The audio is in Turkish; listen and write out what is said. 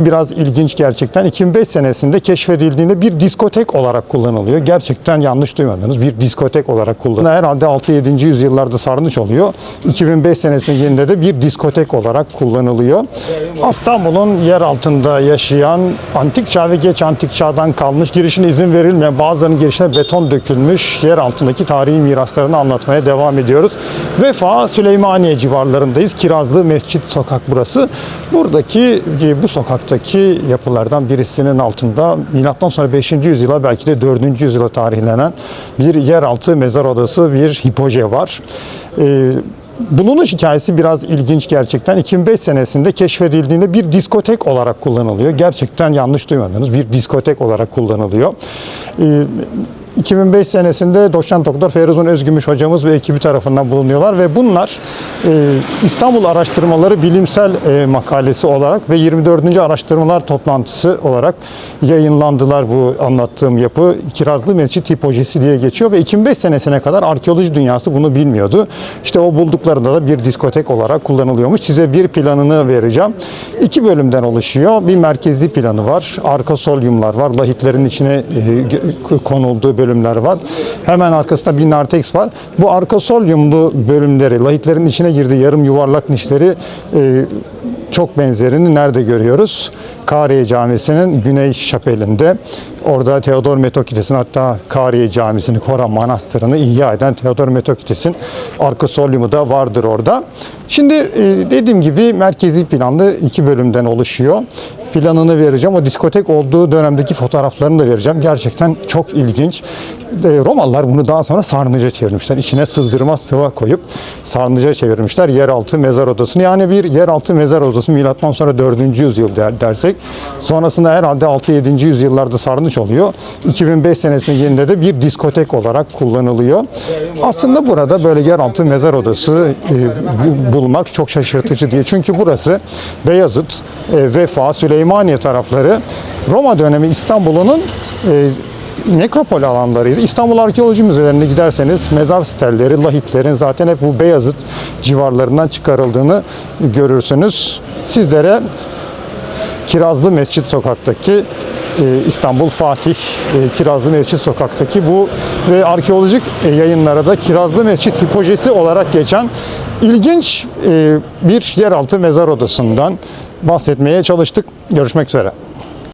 Biraz ilginç gerçekten. 2005 senesinde keşfedildiğinde bir diskotek olarak kullanılıyor. Gerçekten yanlış duymadınız. Bir diskotek olarak kullanılıyor. Herhalde 6-7. yüzyıllarda sarnıç oluyor. 2005 senesinde de bir diskotek olarak kullanılıyor. İstanbul'un yer altında yaşayan antik çağ ve geç antik çağdan kalmış girişine izin verilmeyen bazılarının girişine beton dökülmüş yer altındaki tarihi miraslarını anlatmaya devam ediyoruz. Vefa Süleymaniye civarlarındayız. Kirazlı Mescit Sokak burası. Buradaki bu sokaktaki yapılardan birisinin altında milattan sonra 5. yüzyıla belki de 4. yüzyıla tarihlenen bir yeraltı mezar odası bir hipoje var. Ee, Bulunuş hikayesi biraz ilginç gerçekten. 2005 senesinde keşfedildiğinde bir diskotek olarak kullanılıyor. Gerçekten yanlış duymadınız. Bir diskotek olarak kullanılıyor. Ee, 2005 senesinde doçent doktor Feruzun Özgümüş hocamız ve ekibi tarafından bulunuyorlar ve bunlar e, İstanbul Araştırmaları Bilimsel e, makalesi olarak ve 24. Araştırmalar Toplantısı olarak yayınlandılar bu anlattığım yapı. Kirazlı Mescit Hipojesi diye geçiyor ve 2005 senesine kadar arkeoloji dünyası bunu bilmiyordu. İşte o bulduklarında da bir diskotek olarak kullanılıyormuş. Size bir planını vereceğim. İki bölümden oluşuyor. Bir merkezi planı var. Arka solyumlar var. Lahitlerin içine e, konulduğu bölümler var. Hemen arkasında bir narteks var. Bu arka solyumlu bölümleri, lahitlerin içine girdiği yarım yuvarlak nişleri e, çok benzerini nerede görüyoruz? Kariye Camisi'nin güney şapelinde. Orada Teodor Metokides'in hatta Kariye Camisi'ni, Koran Manastırı'nı ihya eden Teodor Metokides'in arka solyumu da vardır orada. Şimdi e, dediğim gibi merkezi planlı iki bölümden oluşuyor. Planını vereceğim. O diskotek olduğu dönemdeki fotoğraflarını da vereceğim. Gerçekten çok ilginç. E, Romalılar bunu daha sonra sarnıca çevirmişler. İçine sızdırma sıva koyup sarnıca çevirmişler. Yeraltı mezar odasını. Yani bir yeraltı mezar odası milattan sonra 4. yüzyıl der, dersek. Sonrasında herhalde 6-7. yüzyıllarda sarnıç oluyor. 2005 senesinde de bir diskotek olarak kullanılıyor. Aslında burada böyle yeraltı mezar odası e, bu- bulmak çok şaşırtıcı diye. Çünkü burası Beyazıt, e, Vefa, Süleymaniye tarafları Roma dönemi İstanbul'un e, nekropol alanlarıydı. İstanbul Arkeoloji Müzelerine giderseniz mezar stelleri, lahitlerin zaten hep bu Beyazıt civarlarından çıkarıldığını görürsünüz. Sizlere Kirazlı Mescit Sokak'taki e, İstanbul Fatih e, Kirazlı Mescit Sokak'taki bu ve arkeolojik e, yayınlara da Kirazlı Mescit hipojesi olarak geçen ilginç bir yeraltı mezar odasından bahsetmeye çalıştık. Görüşmek üzere.